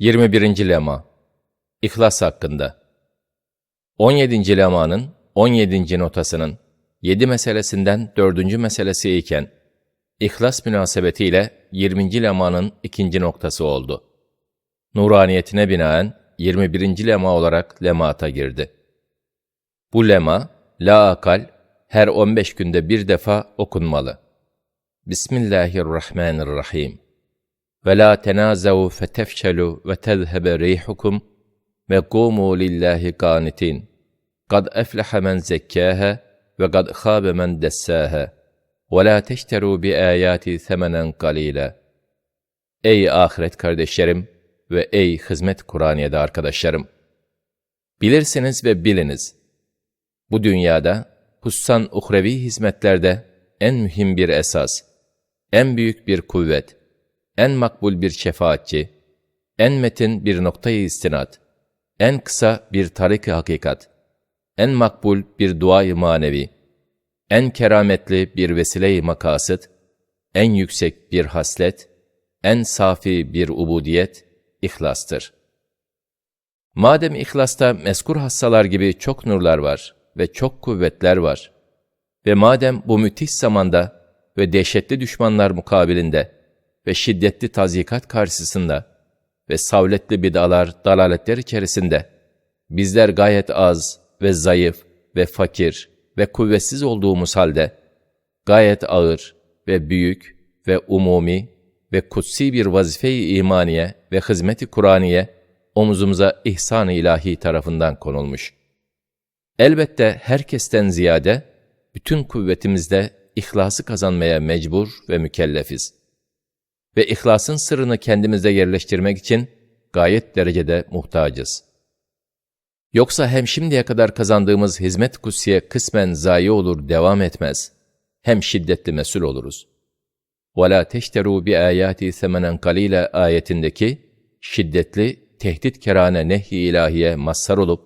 21. Lema İhlas hakkında 17. lemanın 17. notasının 7 meselesinden 4. meselesi iken İhlas münasebetiyle 20. lemanın 2. noktası oldu. Nuraniyetine binaen 21. lema olarak lemata girdi. Bu lema, la akal, her 15 günde bir defa okunmalı. Bismillahirrahmanirrahim. Ve la tenazavu fetefşelu ve tezhebe rihukum ve kumu lillahi qanitin. Kad efleha men zekkâhe ve kad khâbe men dessâhe. Ve la teşteru bi ayati semenen qalîle. Ey ahiret kardeşlerim ve ey hizmet Kur'aniye'de arkadaşlarım! Bilirsiniz ve biliniz. Bu dünyada, hussan uhrevi hizmetlerde en mühim bir esas, en büyük bir kuvvet, en makbul bir şefaatçi, en metin bir noktayı istinat, en kısa bir tarik-i hakikat, en makbul bir duayı manevi, en kerametli bir vesile-i makasıt, en yüksek bir haslet, en safi bir ubudiyet, ihlastır. Madem ihlasta meskur hassalar gibi çok nurlar var ve çok kuvvetler var ve madem bu müthiş zamanda ve dehşetli düşmanlar mukabilinde ve şiddetli tazikat karşısında ve savletli bidalar, dalaletler içerisinde bizler gayet az ve zayıf ve fakir ve kuvvetsiz olduğumuz halde gayet ağır ve büyük ve umumi ve kutsi bir vazife-i imaniye ve hizmet-i Kur'aniye omuzumuza ihsan-ı ilahi tarafından konulmuş. Elbette herkesten ziyade bütün kuvvetimizde ihlası kazanmaya mecbur ve mükellefiz Ve ihlasın sırrını kendimizde yerleştirmek için gayet derecede muhtacız. Yoksa hem şimdiye kadar kazandığımız hizmet kutsiye kısmen zayi olur, devam etmez. Hem şiddetli mesul oluruz. وَلَا تَشْتَرُوا بِآيَاتِ ثَمَنًا قَلِيلًا ayetindeki şiddetli, tehdit kerane nehy-i ilahiye mazhar olup,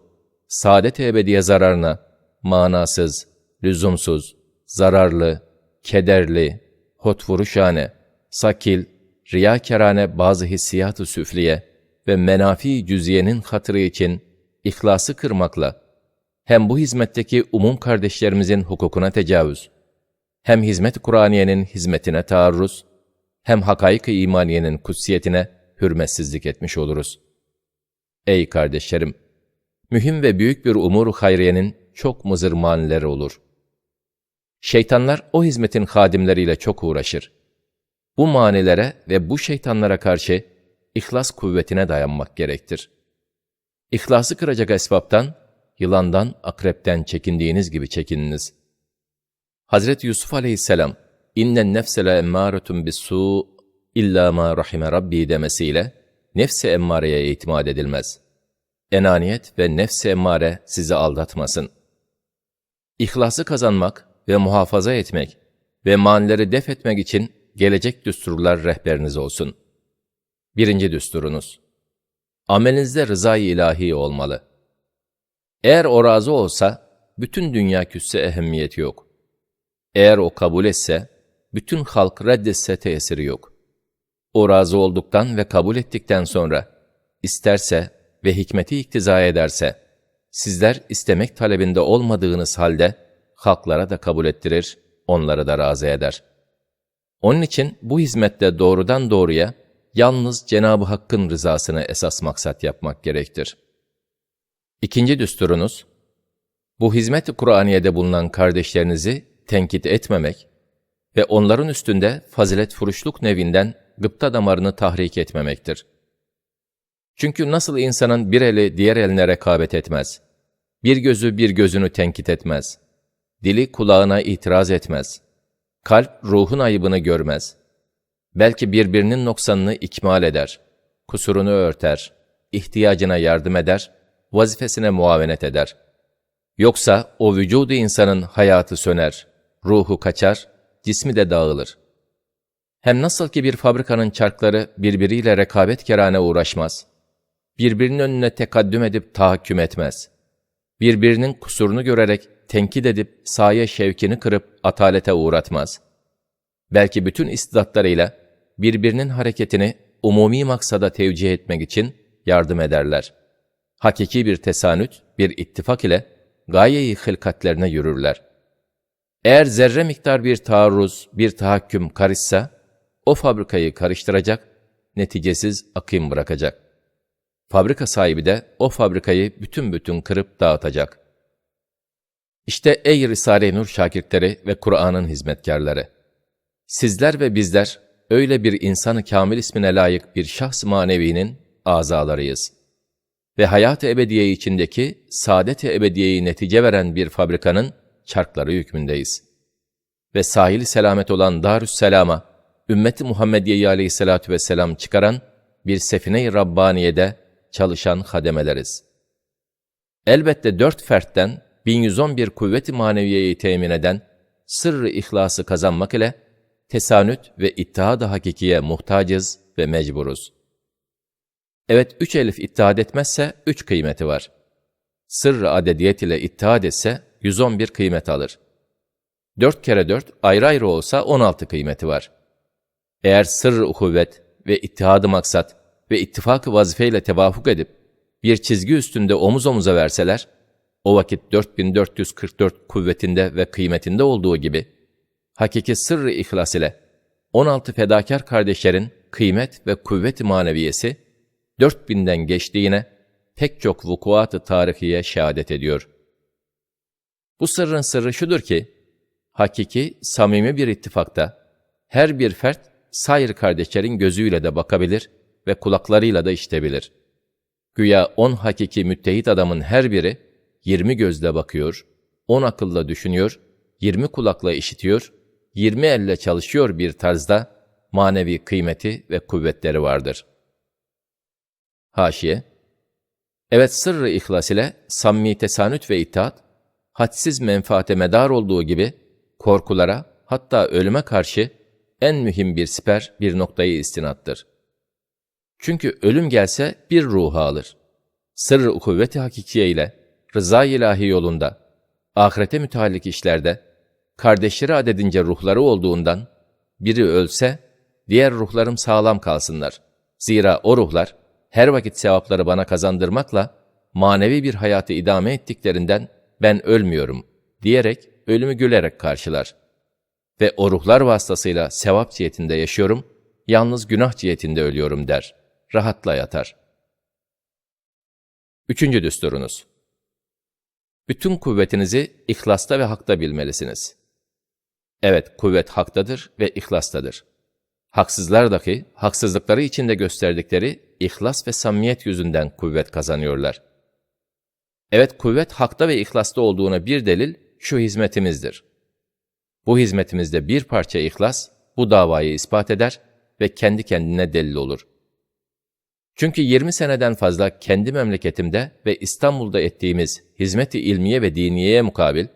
saadet ebediye zararına, manasız, lüzumsuz, zararlı, kederli, hotvuruşane, sakil, riyakarane bazı hissiyat-ı süfliye ve menafi cüziyenin hatırı için ihlası kırmakla, hem bu hizmetteki umum kardeşlerimizin hukukuna tecavüz, hem hizmet Kur'aniyenin hizmetine taarruz, hem hakaik-i imaniyenin kutsiyetine hürmetsizlik etmiş oluruz. Ey kardeşlerim! Mühim ve büyük bir umur hayriyenin çok mızır manileri olur. Şeytanlar o hizmetin hadimleriyle çok uğraşır. Bu manilere ve bu şeytanlara karşı ihlas kuvvetine dayanmak gerektir. İhlası kıracak esbaptan, yılandan, akrepten çekindiğiniz gibi çekininiz. Hazreti Yusuf aleyhisselam, innen nefsele emmâretun bis-sû illa ma rahime rabbi demesiyle, nefse emmareye itimat edilmez. Enaniyet ve nefse emmare sizi aldatmasın. İhlası kazanmak, ve muhafaza etmek ve manileri def etmek için gelecek düsturlar rehberiniz olsun. Birinci düsturunuz. Amelinizde rızayı ilahi olmalı. Eğer o razı olsa, bütün dünya küsse ehemmiyeti yok. Eğer o kabul etse, bütün halk reddetse tesiri yok. O razı olduktan ve kabul ettikten sonra, isterse ve hikmeti iktiza ederse, sizler istemek talebinde olmadığınız halde, halklara da kabul ettirir, onları da razı eder. Onun için bu hizmette doğrudan doğruya yalnız Cenab-ı Hakk'ın rızasını esas maksat yapmak gerektir. İkinci düsturunuz, bu hizmet-i Kur'aniye'de bulunan kardeşlerinizi tenkit etmemek ve onların üstünde fazilet furuşluk nevinden gıpta damarını tahrik etmemektir. Çünkü nasıl insanın bir eli diğer eline rekabet etmez, bir gözü bir gözünü tenkit etmez, Dili kulağına itiraz etmez. Kalp ruhun ayıbını görmez. Belki birbirinin noksanını ikmal eder. Kusurunu örter. ihtiyacına yardım eder. Vazifesine muavenet eder. Yoksa o vücudu insanın hayatı söner. Ruhu kaçar, cismi de dağılır. Hem nasıl ki bir fabrikanın çarkları birbiriyle rekabet kerane uğraşmaz. Birbirinin önüne tekaddüm edip tahakküm etmez. Birbirinin kusurunu görerek tenkit edip saye şevkini kırıp atalete uğratmaz. Belki bütün istidatlarıyla birbirinin hareketini umumi maksada tevcih etmek için yardım ederler. Hakiki bir tesanüt, bir ittifak ile gayeyi hılkatlerine yürürler. Eğer zerre miktar bir taarruz, bir tahakküm karışsa, o fabrikayı karıştıracak, neticesiz akım bırakacak. Fabrika sahibi de o fabrikayı bütün bütün kırıp dağıtacak. İşte ey Risale-i Nur şakirtleri ve Kur'an'ın hizmetkarları! Sizler ve bizler öyle bir insanı kamil ismine layık bir şahs manevinin azalarıyız. Ve hayat-ı ebediye içindeki saadet-i ebediyeyi netice veren bir fabrikanın çarkları hükmündeyiz. Ve sahili selamet olan Darüsselam'a, ümmeti Muhammediye'yi aleyhissalatu vesselam çıkaran bir sefine-i Rabbaniye'de çalışan hademeleriz. Elbette dört fertten 1111 kuvveti maneviyeyi temin eden sırrı ihlası kazanmak ile tesanüt ve ittihad-ı hakikiye muhtacız ve mecburuz. Evet, üç elif ittihad etmezse üç kıymeti var. Sırrı adediyet ile ittihad etse 111 kıymet alır. Dört kere dört ayrı ayrı olsa 16 kıymeti var. Eğer sırrı kuvvet ve ittihadı maksat ve ittifakı vazifeyle tevafuk edip bir çizgi üstünde omuz omuza verseler, o vakit 4444 kuvvetinde ve kıymetinde olduğu gibi, hakiki sırrı ihlas ile 16 fedakar kardeşlerin kıymet ve kuvvet maneviyesi 4000'den geçtiğine pek çok vukuat-ı tarihiye şehadet ediyor. Bu sırrın sırrı şudur ki, hakiki, samimi bir ittifakta her bir fert sair kardeşlerin gözüyle de bakabilir ve kulaklarıyla da işitebilir. Güya on hakiki müttehit adamın her biri yirmi gözle bakıyor, on akılla düşünüyor, yirmi kulakla işitiyor, yirmi elle çalışıyor bir tarzda manevi kıymeti ve kuvvetleri vardır. Haşiye Evet sırrı ihlas ile samimi tesanüt ve itaat, hadsiz menfaate medar olduğu gibi korkulara hatta ölüme karşı en mühim bir siper bir noktayı istinattır. Çünkü ölüm gelse bir ruhu alır. Sırrı kuvveti hakikiye ile rıza ilahi yolunda, ahirete müteallik işlerde, kardeşleri adedince ruhları olduğundan, biri ölse, diğer ruhlarım sağlam kalsınlar. Zira o ruhlar, her vakit sevapları bana kazandırmakla, manevi bir hayatı idame ettiklerinden, ben ölmüyorum, diyerek ölümü gülerek karşılar. Ve o ruhlar vasıtasıyla sevap cihetinde yaşıyorum, yalnız günah cihetinde ölüyorum der. Rahatla yatar. Üçüncü düsturunuz. Bütün kuvvetinizi ihlasta ve hakta bilmelisiniz. Evet, kuvvet haktadır ve ihlastadır. Haksızlar dahi haksızlıkları içinde gösterdikleri ihlas ve samimiyet yüzünden kuvvet kazanıyorlar. Evet, kuvvet hakta ve ihlasta olduğuna bir delil şu hizmetimizdir. Bu hizmetimizde bir parça ihlas bu davayı ispat eder ve kendi kendine delil olur. Çünkü 20 seneden fazla kendi memleketimde ve İstanbul'da ettiğimiz hizmeti ilmiye ve diniyeye mukabil,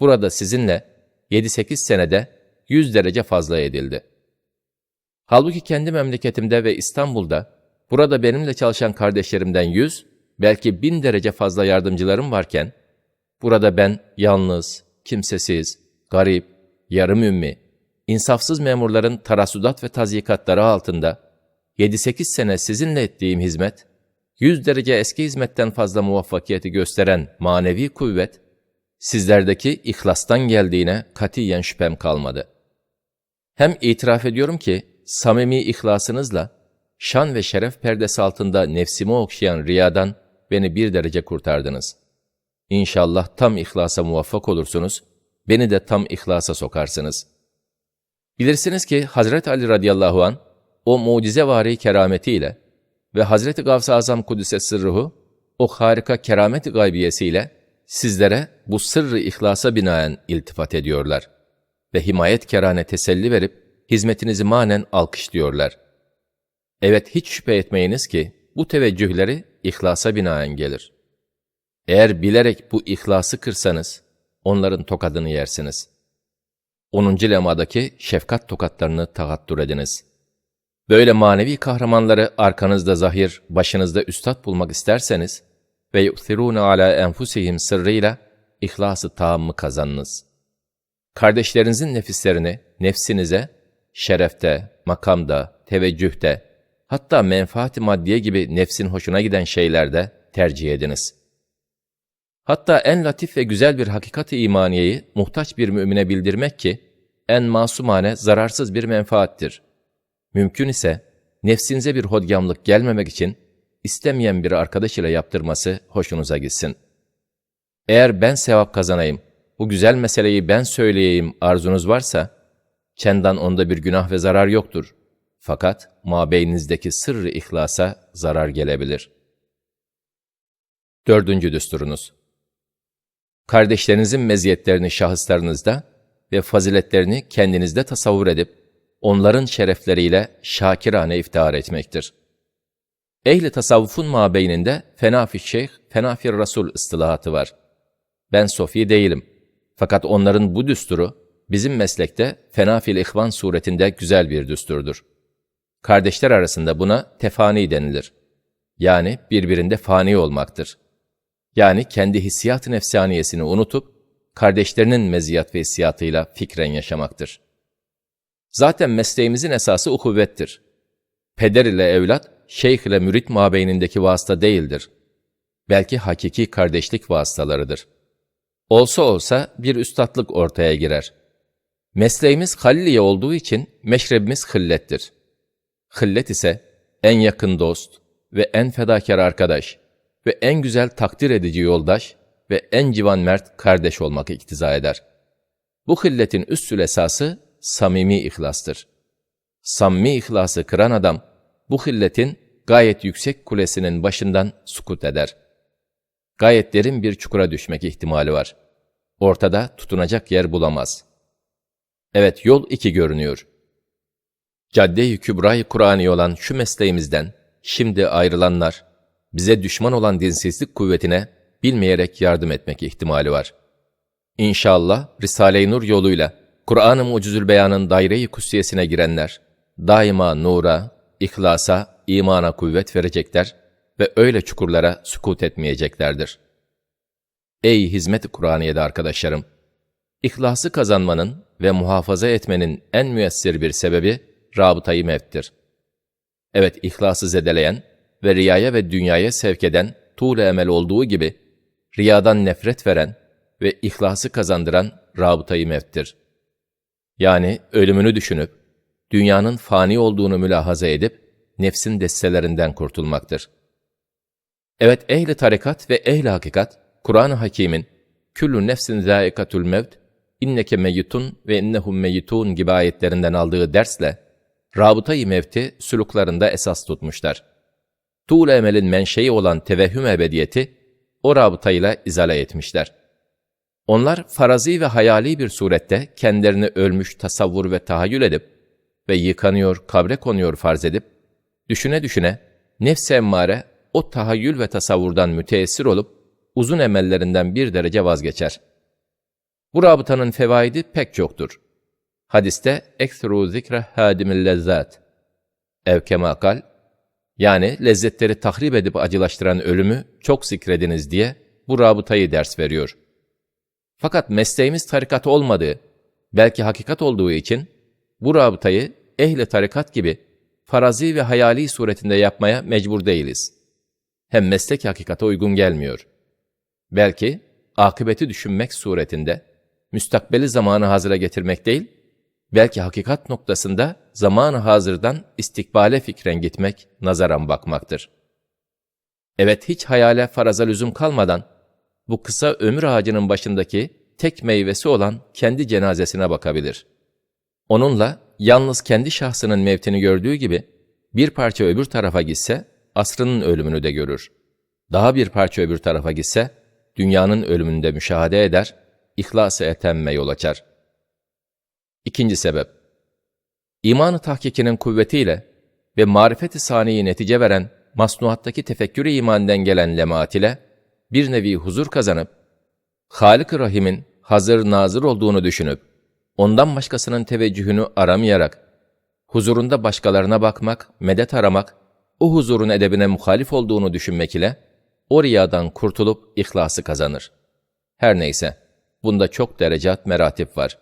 burada sizinle 7-8 senede 100 derece fazla edildi. Halbuki kendi memleketimde ve İstanbul'da, burada benimle çalışan kardeşlerimden 100, belki 1000 derece fazla yardımcılarım varken, burada ben yalnız, kimsesiz, garip, yarım ümmi, insafsız memurların tarasudat ve tazyikatları altında, 7-8 sene sizinle ettiğim hizmet, 100 derece eski hizmetten fazla muvaffakiyeti gösteren manevi kuvvet, sizlerdeki ihlastan geldiğine katiyen şüphem kalmadı. Hem itiraf ediyorum ki, samimi ihlasınızla, şan ve şeref perdesi altında nefsimi okşayan riyadan beni bir derece kurtardınız. İnşallah tam ihlasa muvaffak olursunuz, beni de tam ihlasa sokarsınız. Bilirsiniz ki Hazret Ali radıyallahu an o mucizevari kerametiyle ve Hazreti Gavs-ı Azam Kudüs'e sırruhu o harika kerameti gaybiyesiyle sizlere bu sırrı ihlasa binaen iltifat ediyorlar ve himayet kerane teselli verip hizmetinizi manen alkışlıyorlar. Evet hiç şüphe etmeyiniz ki bu teveccühleri ihlasa binaen gelir. Eğer bilerek bu ihlası kırsanız, onların tokadını yersiniz. 10. lemadaki şefkat tokatlarını tagattur ediniz. Böyle manevi kahramanları arkanızda zahir, başınızda üstad bulmak isterseniz ve yu'thirûne ala enfusihim sırrıyla ihlası tamamı kazanınız. Kardeşlerinizin nefislerini nefsinize şerefte, makamda, teveccühte, hatta menfaati maddiye gibi nefsin hoşuna giden şeylerde tercih ediniz. Hatta en latif ve güzel bir hakikat-i imaniyeyi muhtaç bir mümine bildirmek ki, en masumane, zararsız bir menfaattir. Mümkün ise, nefsinize bir hodgamlık gelmemek için, istemeyen bir arkadaş ile yaptırması hoşunuza gitsin. Eğer ben sevap kazanayım, bu güzel meseleyi ben söyleyeyim arzunuz varsa, çendan onda bir günah ve zarar yoktur. Fakat mabeyninizdeki sırrı ihlasa zarar gelebilir. Dördüncü düsturunuz. Kardeşlerinizin meziyetlerini şahıslarınızda ve faziletlerini kendinizde tasavvur edip, onların şerefleriyle şakirane iftihar etmektir. Ehli tasavvufun mabeyninde fenafi şeyh, fenafi rasul ıstılahatı var. Ben sofi değilim. Fakat onların bu düsturu, bizim meslekte fenafil ihvan suretinde güzel bir düsturdur. Kardeşler arasında buna tefani denilir. Yani birbirinde fani olmaktır. Yani kendi hissiyat-ı nefsaniyesini unutup, kardeşlerinin meziyat ve hissiyatıyla fikren yaşamaktır. Zaten mesleğimizin esası ukuvvettir. Peder ile evlat, şeyh ile mürit mabeynindeki vasıta değildir. Belki hakiki kardeşlik vasıtalarıdır. Olsa olsa bir üstatlık ortaya girer. Mesleğimiz halliye olduğu için meşrebimiz hıllettir. Hıllet ise en yakın dost ve en fedakar arkadaş ve en güzel takdir edici yoldaş ve en civan mert kardeş olmak iktiza eder. Bu hilletin üstül esası samimi ihlastır. Samimi ihlası kıran adam, bu hilletin gayet yüksek kulesinin başından sukut eder. Gayet derin bir çukura düşmek ihtimali var. Ortada tutunacak yer bulamaz. Evet, yol iki görünüyor. Cadde-i Kübra-i Kur'ani olan şu mesleğimizden, şimdi ayrılanlar, bize düşman olan dinsizlik kuvvetine bilmeyerek yardım etmek ihtimali var. İnşallah Risale-i Nur yoluyla Kur'an-ı Mucizül Beyan'ın daire-i kutsiyesine girenler, daima nura, ihlasa, imana kuvvet verecekler ve öyle çukurlara sükut etmeyeceklerdir. Ey hizmet-i Kur'aniye'de arkadaşlarım! İhlası kazanmanın ve muhafaza etmenin en müessir bir sebebi rabıtayı mevttir. Evet, ihlası zedeleyen ve riyaya ve dünyaya sevk eden tuğle emel olduğu gibi, riyadan nefret veren ve ihlası kazandıran rabıtayı mevttir. Yani ölümünü düşünüp, dünyanın fani olduğunu mülahaza edip, nefsin destelerinden kurtulmaktır. Evet, ehli tarikat ve ehli hakikat, Kur'an-ı Hakîm'in küllü nefsin zâikatül mevt, inneke meyyitun ve innehum meyyitun gibi ayetlerinden aldığı dersle, rabıtayı mevti süluklarında esas tutmuşlar. Tuğle emelin menşei olan tevehhüm ebediyeti, o rabıtayla izale etmişler. Onlar farazi ve hayali bir surette kendilerini ölmüş tasavvur ve tahayyül edip ve yıkanıyor, kabre konuyor farz edip, düşüne düşüne nefs emmare o tahayyül ve tasavvurdan müteessir olup uzun emellerinden bir derece vazgeçer. Bu rabıtanın fevaidi pek çoktur. Hadiste ekthru zikre hadimil lezzat. Ev kemakal, yani lezzetleri tahrip edip acılaştıran ölümü çok zikrediniz diye bu rabıtayı ders veriyor. Fakat mesleğimiz tarikat olmadığı, belki hakikat olduğu için bu rabıtayı ehli tarikat gibi farazi ve hayali suretinde yapmaya mecbur değiliz. Hem meslek hakikate uygun gelmiyor. Belki akıbeti düşünmek suretinde, müstakbeli zamanı hazıra getirmek değil, belki hakikat noktasında zamanı hazırdan istikbale fikren gitmek, nazaran bakmaktır. Evet hiç hayale faraza lüzum kalmadan, bu kısa ömür ağacının başındaki tek meyvesi olan kendi cenazesine bakabilir. Onunla yalnız kendi şahsının mevtini gördüğü gibi, bir parça öbür tarafa gitse, asrının ölümünü de görür. Daha bir parça öbür tarafa gitse, dünyanın ölümünü de müşahede eder, ihlas-ı etemme yol açar. İkinci sebep, imanı tahkikinin kuvvetiyle ve marifeti saniyi netice veren masnuattaki tefekkürü imandan gelen lemaat ile bir nevi huzur kazanıp, Halik-ı Rahim'in hazır nazır olduğunu düşünüp, ondan başkasının teveccühünü aramayarak, huzurunda başkalarına bakmak, medet aramak, o huzurun edebine muhalif olduğunu düşünmek ile, o riyadan kurtulup ihlası kazanır. Her neyse, bunda çok derecat meratip var.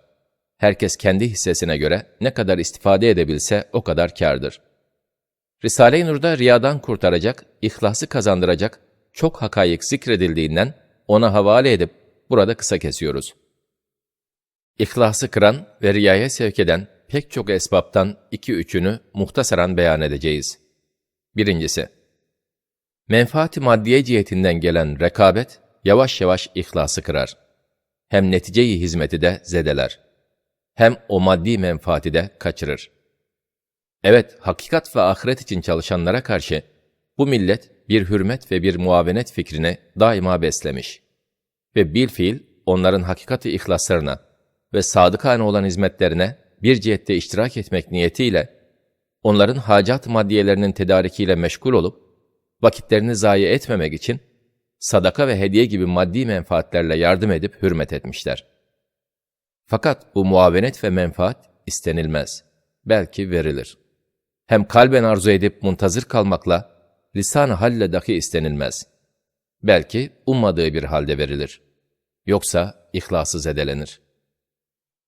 Herkes kendi hissesine göre ne kadar istifade edebilse o kadar kârdır. Risale-i Nur'da riyadan kurtaracak, ihlası kazandıracak çok hakayık zikredildiğinden ona havale edip burada kısa kesiyoruz. İhlası kıran ve riyaya sevk eden pek çok esbaptan iki üçünü muhtasaran beyan edeceğiz. Birincisi, menfaati maddiye cihetinden gelen rekabet yavaş yavaş ihlası kırar. Hem neticeyi hizmeti de zedeler. Hem o maddi menfaati de kaçırır. Evet, hakikat ve ahiret için çalışanlara karşı bu millet bir hürmet ve bir muavenet fikrini daima beslemiş. Ve bilfiil onların hakikati ihlaslarına ve sadıkane olan hizmetlerine bir cihette iştirak etmek niyetiyle onların hacat maddiyelerinin tedarikiyle meşgul olup vakitlerini zayi etmemek için sadaka ve hediye gibi maddi menfaatlerle yardım edip hürmet etmişler. Fakat bu muavenet ve menfaat istenilmez. Belki verilir. Hem kalben arzu edip muntazır kalmakla, lisan halle dahi istenilmez. Belki ummadığı bir halde verilir. Yoksa ihlası zedelenir.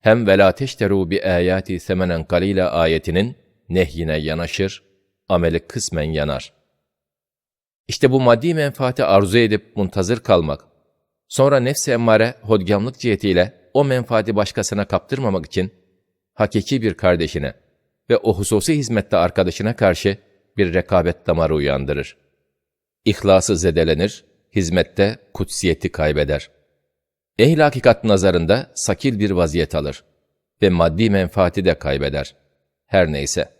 Hem velâ teşteru bi âyâti semenen kalîle ayetinin nehyine yanaşır, ameli kısmen yanar. İşte bu maddi menfaati arzu edip muntazır kalmak, sonra nefs-i emmare hodgamlık cihetiyle o menfaati başkasına kaptırmamak için hakiki bir kardeşine ve o hususi hizmette arkadaşına karşı bir rekabet damarı uyandırır. İhlası zedelenir, hizmette kutsiyeti kaybeder. Ehl-i hakikat nazarında sakil bir vaziyet alır ve maddi menfaati de kaybeder. Her neyse.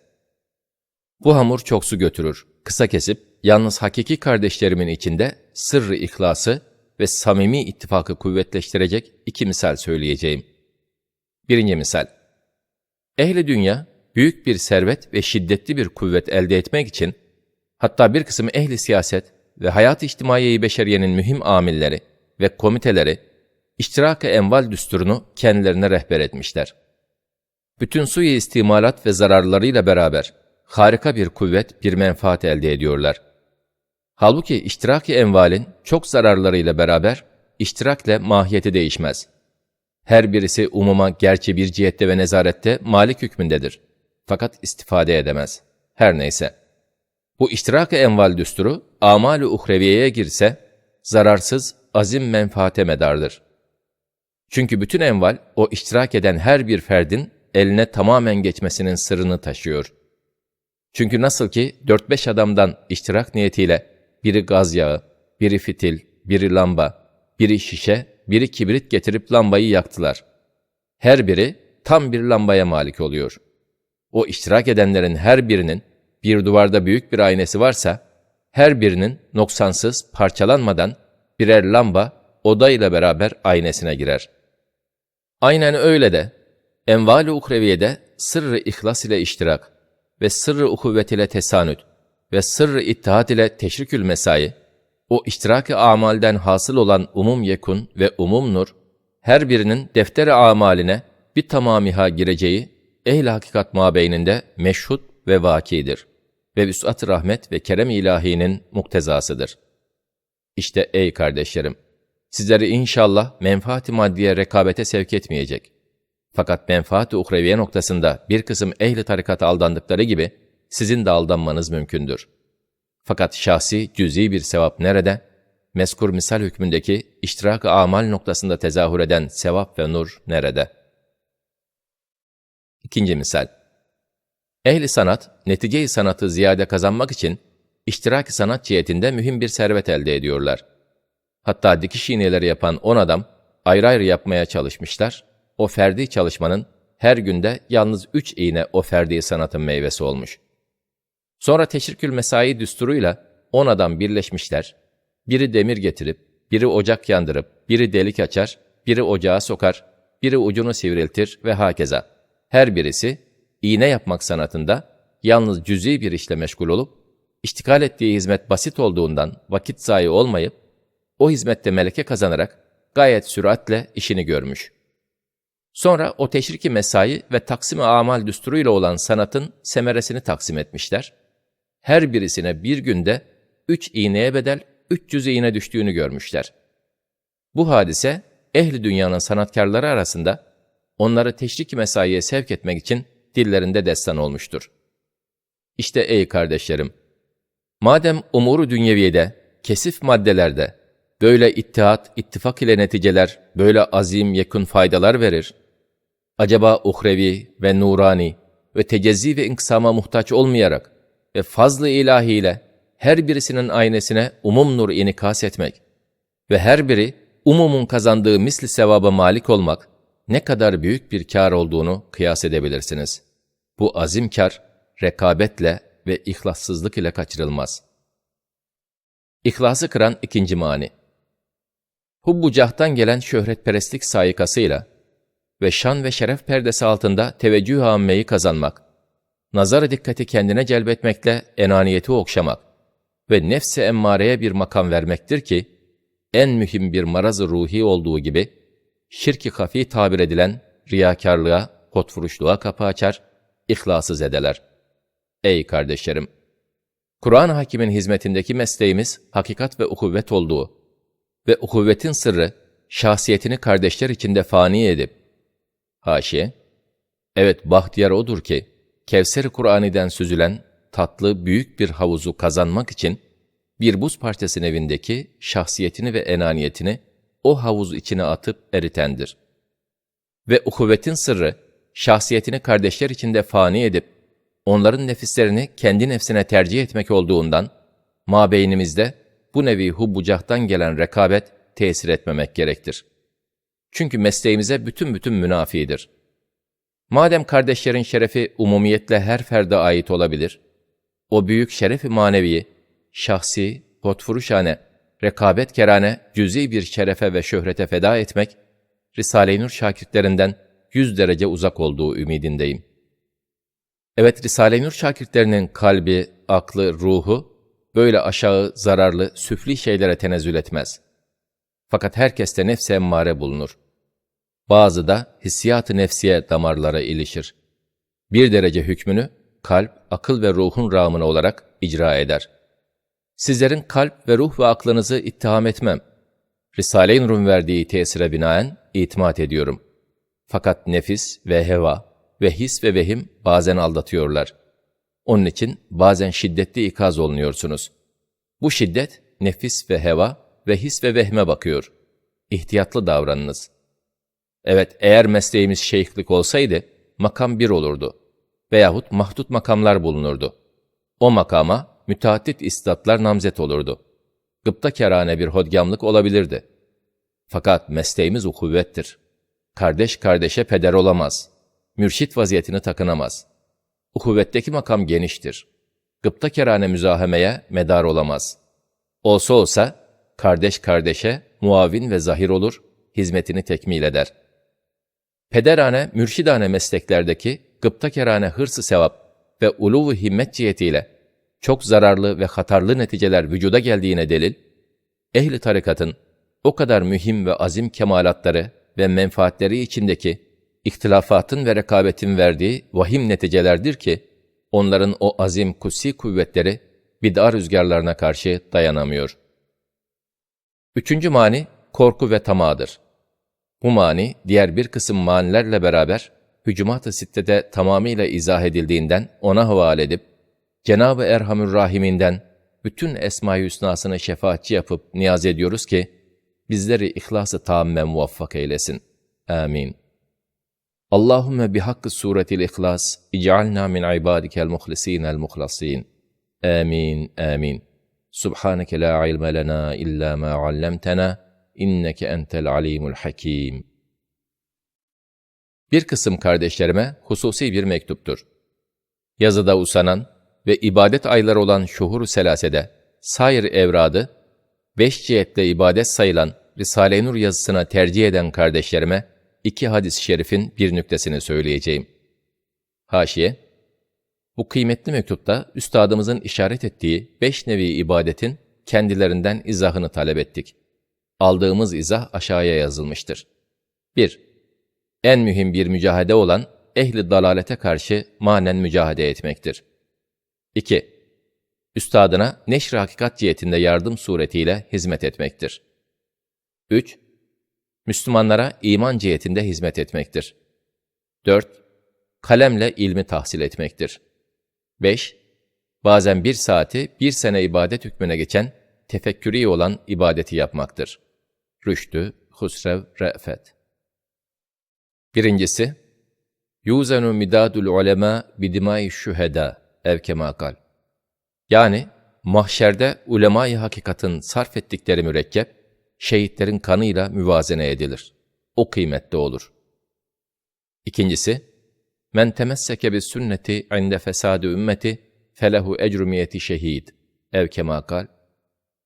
Bu hamur çok su götürür. Kısa kesip, yalnız hakiki kardeşlerimin içinde sırrı ihlası ve samimi ittifakı kuvvetleştirecek iki misal söyleyeceğim. Birinci misal. Ehli dünya, büyük bir servet ve şiddetli bir kuvvet elde etmek için, hatta bir kısım ehli siyaset ve hayat-ı içtimaiye beşeriyenin mühim amilleri ve komiteleri, iştirak-ı enval düsturunu kendilerine rehber etmişler. Bütün suyu istimalat ve zararlarıyla beraber harika bir kuvvet, bir menfaat elde ediyorlar. Halbuki iştirak-ı envalin çok zararlarıyla beraber iştirakle mahiyeti değişmez. Her birisi umuma gerçi bir cihette ve nezarette malik hükmündedir. Fakat istifade edemez. Her neyse. Bu iştirak-ı enval düsturu, amal-ı uhreviyeye girse, zararsız, azim menfaate medardır. Çünkü bütün enval, o iştirak eden her bir ferdin eline tamamen geçmesinin sırrını taşıyor. Çünkü nasıl ki 4-5 adamdan iştirak niyetiyle biri gaz yağı, biri fitil, biri lamba, biri şişe, biri kibrit getirip lambayı yaktılar. Her biri tam bir lambaya malik oluyor. O iştirak edenlerin her birinin bir duvarda büyük bir aynesi varsa, her birinin noksansız, parçalanmadan birer lamba oda ile beraber aynesine girer. Aynen öyle de enval-i ukreviyede sırrı ihlas ile iştirak ve sırrı ukuvvet ile tesanüt ve sırrı ittihat ile teşrikül mesai, o iştirak-ı amalden hasıl olan umum yekun ve umum nur, her birinin defter-i amaline bir tamamiha gireceği ehl-i hakikat mabeyninde meşhut ve vakidir ve vüsat rahmet ve kerem ilahinin muktezasıdır. İşte ey kardeşlerim, sizleri inşallah menfaati maddiye rekabete sevk etmeyecek. Fakat menfaat-i uhreviye noktasında bir kısım ehli tarikata aldandıkları gibi sizin de aldanmanız mümkündür. Fakat şahsi, cüz'i bir sevap nerede? Meskur misal hükmündeki iştirak-ı amal noktasında tezahür eden sevap ve nur nerede? İkinci misal. Ehli sanat, netice-i sanatı ziyade kazanmak için iştirak-ı sanat cihetinde mühim bir servet elde ediyorlar. Hatta dikiş iğneleri yapan on adam ayrı ayrı yapmaya çalışmışlar. O ferdi çalışmanın her günde yalnız üç iğne o ferdi sanatın meyvesi olmuş. Sonra teşrikül mesai düsturuyla on adam birleşmişler. Biri demir getirip, biri ocak yandırıp, biri delik açar, biri ocağa sokar, biri ucunu sivriltir ve hakeza. Her birisi iğne yapmak sanatında yalnız cüz'i bir işle meşgul olup, iştikal ettiği hizmet basit olduğundan vakit zayi olmayıp, o hizmette meleke kazanarak gayet süratle işini görmüş. Sonra o teşriki mesai ve taksim-i amal düsturuyla olan sanatın semeresini taksim etmişler. Her birisine bir günde üç iğneye bedel 300 iğne düştüğünü görmüşler. Bu hadise ehli dünyanın sanatkarları arasında onları teşrik mesaiye sevk etmek için dillerinde destan olmuştur. İşte ey kardeşlerim, madem umuru dünyeviyede, kesif maddelerde, böyle ittihat, ittifak ile neticeler, böyle azim, yakın faydalar verir, acaba uhrevi ve nurani ve tecezzi ve inkısama muhtaç olmayarak ve fazlı ilahiyle her birisinin aynesine umum nur inikas etmek ve her biri umumun kazandığı misli sevaba malik olmak ne kadar büyük bir kar olduğunu kıyas edebilirsiniz. Bu azim kar, rekabetle ve ihlassızlık ile kaçırılmaz. İhlası kıran ikinci mani. Hubbu cahtan gelen şöhretperestlik sayikasıyla ve şan ve şeref perdesi altında teveccüh ammeyi kazanmak, nazar dikkati kendine celbetmekle enaniyeti okşamak ve nefse emmareye bir makam vermektir ki, en mühim bir marazı ruhi olduğu gibi, şirki hafi tabir edilen riyakarlığa, hotfuruşluğa kapı açar, ihlası zedeler. Ey kardeşlerim! Kur'an hakimin hizmetindeki mesleğimiz hakikat ve ukuvvet olduğu ve ukuvvetin sırrı şahsiyetini kardeşler içinde fani edip, haşiye, evet bahtiyar odur ki, Kevser-i Kur'ani'den süzülen tatlı büyük bir havuzu kazanmak için bir buz parçasının evindeki şahsiyetini ve enaniyetini o havuz içine atıp eritendir. Ve ukuvvetin sırrı, şahsiyetini kardeşler içinde fani edip, onların nefislerini kendi nefsine tercih etmek olduğundan, mabeynimizde bu nevi hubbucahtan gelen rekabet tesir etmemek gerektir. Çünkü mesleğimize bütün bütün münafidir. Madem kardeşlerin şerefi umumiyetle her ferde ait olabilir, o büyük şerefi maneviyi, şahsi, potfuruşane, rekabet kerane cüzi bir şerefe ve şöhrete feda etmek, Risale-i Nur şakirtlerinden yüz derece uzak olduğu ümidindeyim. Evet, Risale-i Nur şakirtlerinin kalbi, aklı, ruhu, böyle aşağı, zararlı, süfli şeylere tenezzül etmez. Fakat herkeste nefse emmare bulunur. Bazı da hissiyat-ı nefsiye damarlara ilişir. Bir derece hükmünü kalp, akıl ve ruhun rağmına olarak icra eder. Sizlerin kalp ve ruh ve aklınızı ittiham etmem. Risale-i Nur'un verdiği tesire binaen itimat ediyorum. Fakat nefis ve heva ve his ve vehim bazen aldatıyorlar. Onun için bazen şiddetli ikaz olunuyorsunuz. Bu şiddet nefis ve heva ve his ve vehme bakıyor. İhtiyatlı davranınız. Evet, eğer mesleğimiz şeyhlik olsaydı, makam bir olurdu. Veyahut mahdut makamlar bulunurdu. O makama müteaddit istatlar namzet olurdu. Gıpta kerane bir hodgamlık olabilirdi. Fakat mesleğimiz ukuvvettir. Kardeş kardeşe peder olamaz. Mürşit vaziyetini takınamaz. Ukuvvetteki makam geniştir. Gıpta kerane müzahemeye medar olamaz. Olsa olsa, kardeş kardeşe muavin ve zahir olur, hizmetini tekmil eder. Pederane, mürşidane mesleklerdeki gıpta kerane hırsı sevap ve uluvu himmet cihetiyle çok zararlı ve hatarlı neticeler vücuda geldiğine delil, ehli tarikatın o kadar mühim ve azim kemalatları ve menfaatleri içindeki ihtilafatın ve rekabetin verdiği vahim neticelerdir ki, onların o azim kutsi kuvvetleri bid'a rüzgarlarına karşı dayanamıyor. Üçüncü mani, korku ve tamadır. Bu mani, diğer bir kısım manilerle beraber, hücumat-ı sittede tamamıyla izah edildiğinden ona havale edip, Cenab-ı Erhamür Rahiminden bütün Esma-i Hüsna'sını şefaatçi yapıp niyaz ediyoruz ki, bizleri ihlas-ı tamamen muvaffak eylesin. Amin. Allahümme bihakkı suretil ihlas, ic'alna min ibadikel muhlisinel muhlasin. Amin, amin. Subhaneke la ilme lena illa ma allamtena, inneke entel alimul hakim. Bir kısım kardeşlerime hususi bir mektuptur. Yazıda usanan, ve ibadet ayları olan şuhur selasede, sair evradı, beş cihetle ibadet sayılan Risale-i Nur yazısına tercih eden kardeşlerime iki hadis-i şerifin bir nüktesini söyleyeceğim. Haşiye, bu kıymetli mektupta üstadımızın işaret ettiği beş nevi ibadetin kendilerinden izahını talep ettik. Aldığımız izah aşağıya yazılmıştır. 1. En mühim bir mücahede olan ehli dalalete karşı manen mücahede etmektir. 2. Üstadına neşr hakikat cihetinde yardım suretiyle hizmet etmektir. 3. Müslümanlara iman cihetinde hizmet etmektir. 4. Kalemle ilmi tahsil etmektir. 5. bazen bir saati bir sene ibadet hükmüne geçen, tefekkürî olan ibadeti yapmaktır. Rüştü, Husrev, Re'fet Birincisi, Yuzenu midadul ulema bidimai şüheda ev kemakal. Yani mahşerde ulema-i hakikatın sarf ettikleri mürekkep, şehitlerin kanıyla müvazene edilir. O kıymetli olur. İkincisi, men temesseke bis sünneti inde fesadi ümmeti felehu ecrumiyeti şehid ev kemakal.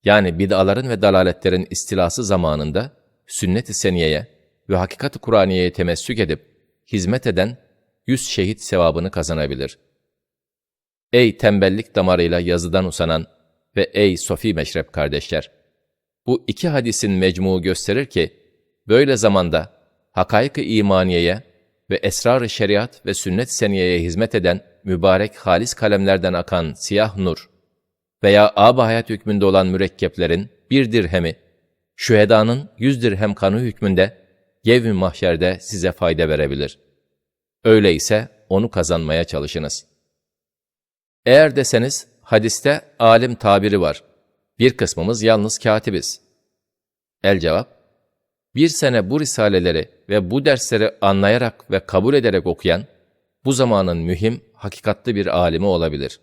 Yani bid'aların ve dalaletlerin istilası zamanında sünnet-i seniyeye ve hakikat-ı Kur'aniye'ye temessük edip hizmet eden yüz şehit sevabını kazanabilir. Ey tembellik damarıyla yazıdan usanan ve ey sofi meşrep kardeşler! Bu iki hadisin mecmuu gösterir ki, böyle zamanda hakaik-ı imaniyeye ve esrar-ı şeriat ve sünnet seniyeye hizmet eden mübarek halis kalemlerden akan siyah nur veya ab hayat hükmünde olan mürekkeplerin bir dirhemi, şühedanın yüz dirhem kanı hükmünde yev-i mahşerde size fayda verebilir. Öyleyse onu kazanmaya çalışınız. Eğer deseniz, hadiste alim tabiri var. Bir kısmımız yalnız katibiz. El cevap, bir sene bu risaleleri ve bu dersleri anlayarak ve kabul ederek okuyan, bu zamanın mühim, hakikatli bir alimi olabilir.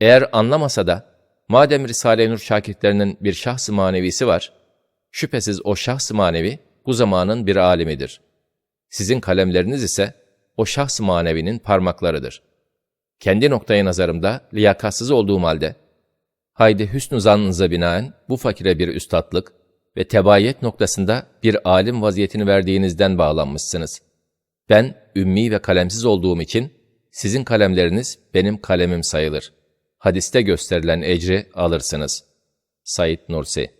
Eğer anlamasa da, madem Risale-i Nur şakirtlerinin bir şahs-ı manevisi var, şüphesiz o şahs-ı manevi bu zamanın bir alimidir. Sizin kalemleriniz ise o şahs-ı manevinin parmaklarıdır. Kendi noktaya nazarımda liyakatsız olduğum halde, haydi hüsnü zannınıza binaen bu fakire bir üstatlık ve tebayet noktasında bir alim vaziyetini verdiğinizden bağlanmışsınız. Ben ümmi ve kalemsiz olduğum için sizin kalemleriniz benim kalemim sayılır. Hadiste gösterilen ecri alırsınız. Said Nursi